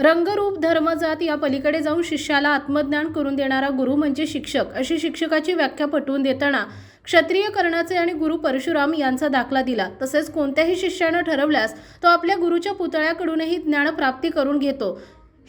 रंगरूप धर्म जात या पलीकडे जाऊन शिष्याला आत्मज्ञान करून देणारा गुरु म्हणजे शिक्षक अशी शिक्षकाची व्याख्या पटवून देताना क्षत्रिय कर्णाचे आणि गुरु परशुराम यांचा दाखला दिला. तसेच कोणत्याही शिष्यानं ठरवल्यास तो आपल्या गुरुच्या पुतळ्याकडूनही ज्ञान प्राप्ती करून घेतो.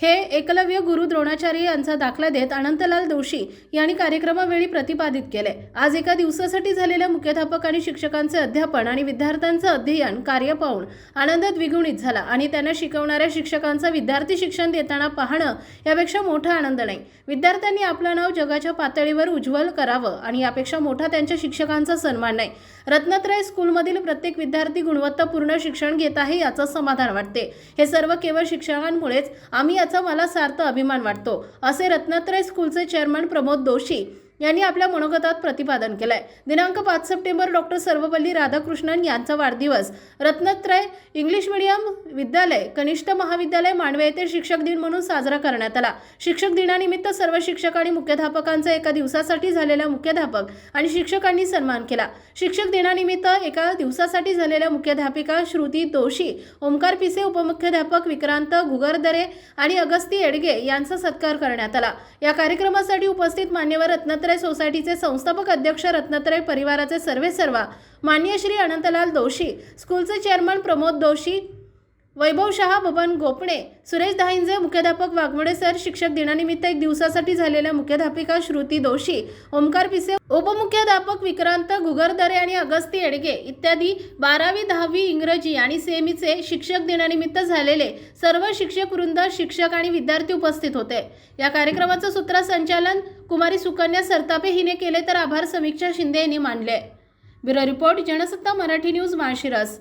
हे एकलव्य गुरु द्रोणाचार्य यांचा दाखला देत अनंतलाल दोशी यांनी कार्यक्रमावेळी प्रतिपादित केले. आज एका दिवसासाठी झालेल्या मुख्याध्यापक आणि शिक्षकांचे अध्यापन आणि विद्यार्थ्यांचं अध्ययन कार्य पाहून आनंदात द्विगुणित झाला आणि त्यांना शिकवणाऱ्या शिक्षकांचं विद्यार्थी शिक्षण देताना पाहणं यापेक्षा मोठा आनंद नाही. विद्यार्थ्यांनी आपलं नाव जगाच्या पातळीवर उज्ज्वल करावं आणि यापेक्षा मोठा त्यांच्या शिक्षकांचा सन्मान नाही. रत्नत्रय स्कूलमधील प्रत्येक विद्यार्थी गुणवत्तापूर्ण शिक्षण घेत आहे याचं समाधान वाटते. हे सर्व केवळ शिक्षकांमुळेच. आम्ही याचा मला सार्थ अभिमान वाटतो असे रत्नत्रय स्कूलचे चेअरमन प्रमोद दोशी यांनी आपल्या मनोगतात प्रतिपादन केलंय. दिनांक पाच सप्टेंबर डॉक्टर सर्वपल्ली राधाकृष्णन यांचा वाढदिवस. रत्नत्रय इंग्लिश मीडियम विद्यालय कनिष्ठ महाविद्यालय मांडवे येथे शिक्षक दिन म्हणून साजरा करण्यात आला. शिक्षक दिनानिमित्त सर्व शिक्षक आणि मुख्याध्यापकांचा एका दिवसासाठी झालेल्या मुख्याध्यापक आणि शिक्षकांनी सन्मान केला. शिक्षक दिनानिमित्त एका दिवसासाठी झालेल्या मुख्याध्यापिका श्रुती दोशी ओमकार पिसे उपमुख्याध्यापक विक्रांत घुगरदरे आणि अगस्ती एडगे यांचा सत्कार करण्यात आला. या कार्यक्रमासाठी उपस्थित मान्यवर रत्नत्रय सोसायटीचे संस्थापक अध्यक्ष रत्नत्रय परिवाराचे सर्वे सर्वा मान्य श्री अनंतलाल दोशी स्कूलचे चेअरमन प्रमोद दोशी वैभव शहा बबन गोपणे सुरेश दाहिंजे मुख्याध्यापक वाघमोडे सर शिक्षक दिनानिमित्त एक दिवसासाठी झालेल्या मुख्याध्यापिका श्रुती दोशी ओमकार पिसे उपमुख्याध्यापक विक्रांत गुगरदरे आणि अगस्ती एडगे इत्यादी बारावी दहावी इंग्रजी आणि सेमीचे शिक्षक दिनानिमित्त झालेले सर्व शिक्षक वृंद शिक्षक आणि विद्यार्थी उपस्थित होते. या कार्यक्रमाचं सूत्रसंचालन कुमारी सुकन्या सरतापे हिने केले तर आभार समीक्षा शिंदे यांनी मानले. Bureau report Jansatta Marathi news Malshiras.